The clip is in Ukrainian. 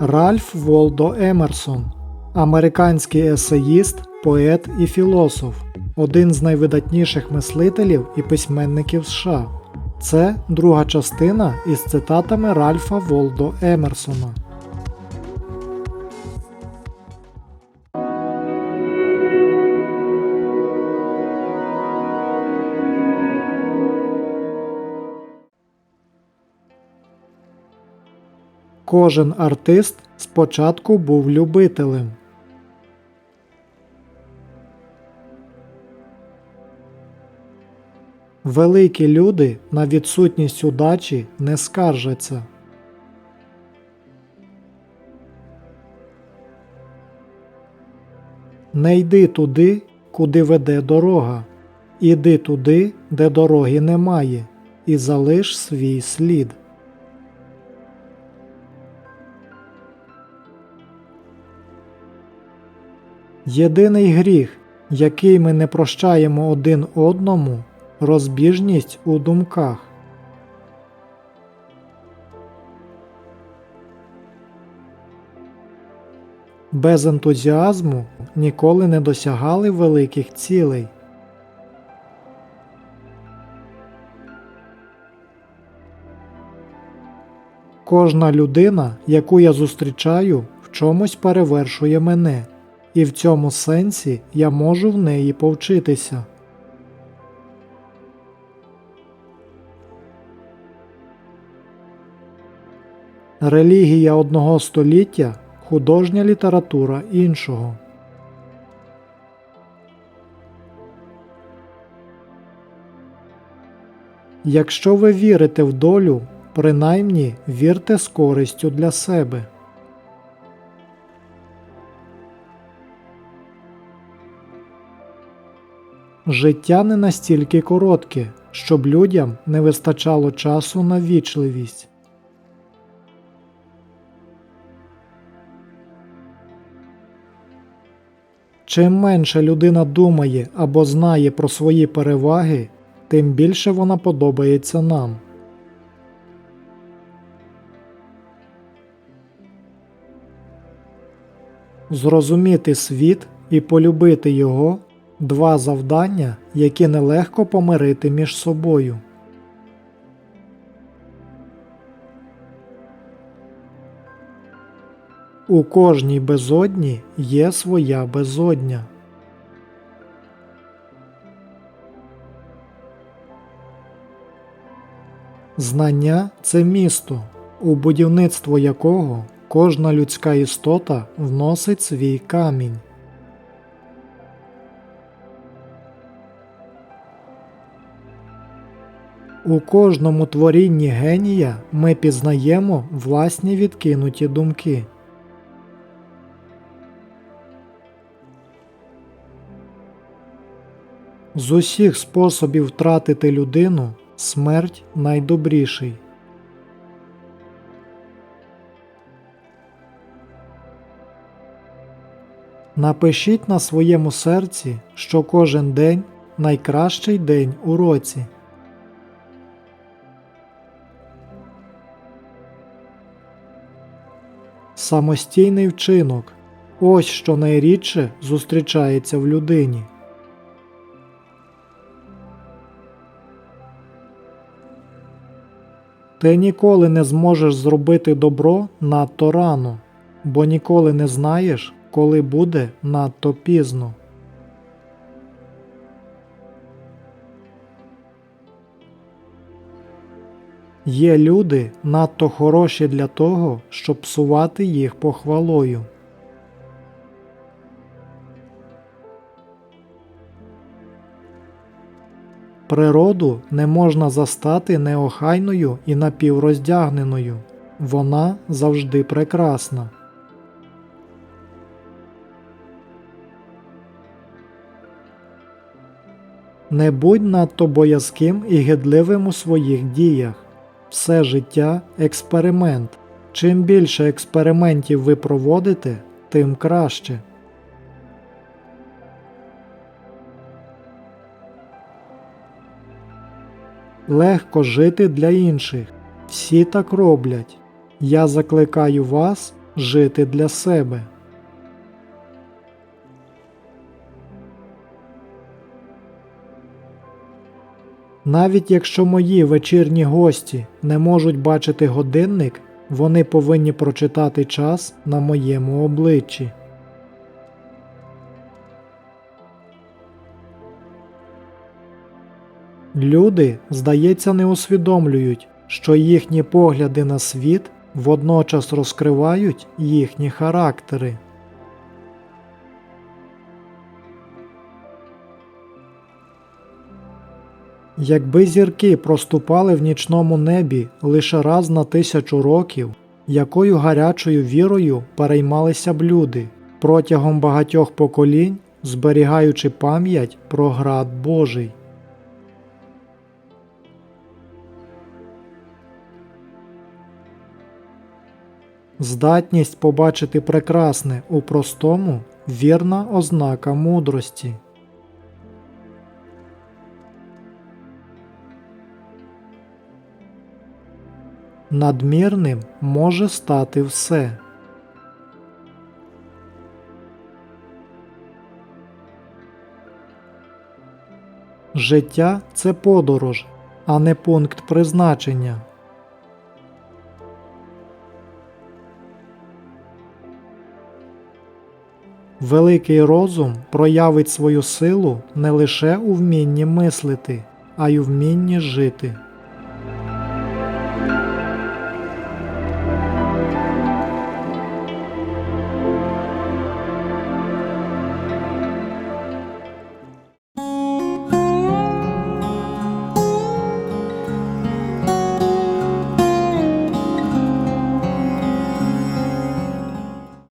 Ральф Волдо Емерсон, американський есеїст, поет і філософ, один з найвидатніших мислителів і письменників США. Це друга частина із цитатами Ральфа Волдо Емерсона. Кожен артист спочатку був любителем. Великі люди на відсутність удачі не скаржаться. Не йди туди, куди веде дорога. Іди туди, де дороги немає, і залиш свій слід. Єдиний гріх, який ми не прощаємо один одному, розбіжність у думках. Без ентузіазму ніколи не досягали великих цілей. Кожна людина, яку я зустрічаю, в чомусь перевершує мене, і в цьому сенсі я можу в неї повчитися. Релігія одного століття художня література іншого. Якщо ви вірите в долю, принаймні вірте з користю для себе. Життя не настільки коротке, щоб людям не вистачало часу на вічливість. Чим менше людина думає або знає про свої переваги, тим більше вона подобається нам. Зрозуміти світ і полюбити його два завдання, які нелегко помирити між собою. У кожній безодні є своя безодня. Знання це місто, у будівництво якого кожна людська істота вносить свій камінь. У кожному творінні генія ми пізнаємо власні відкинуті думки. З усіх способів втратити людину смерть найдобріший. Напишіть на своєму серці, що кожен день найкращий день у році. Самостійний вчинок ось що найрідше зустрічається в людині. Ти ніколи не зможеш зробити добро надто рано, бо ніколи не знаєш, коли буде надто пізно. Є люди надто хороші для того, щоб псувати їх похвалою. Природу не можна застати неохайною і напівроздягненою. Вона завжди прекрасна. Не будь надто боязким і гидливим у своїх діях. Все життя експеримент. Чим більше експериментів ви проводите, тим краще. Легко жити для інших. Всі так роблять. Я закликаю вас жити для себе. Навіть якщо мої вечірні гості не можуть бачити годинник, вони повинні прочитати час на моєму обличчі. Люди, здається, не усвідомлюють, що їхні погляди на світ водночас розкривають їхні характери. Якби зірки проступали в нічному небі лише раз на тисячу років, якою гарячою вірою переймалися б люди протягом багатьох поколінь, зберігаючи пам'ять про град Божий. Здатність побачити прекрасне у простому вірна ознака мудрості. Надмірним може стати все. Життя це подорож, а не пункт призначення. Великий розум проявить свою силу не лише у вмінні мислити, а й у вмінні жити.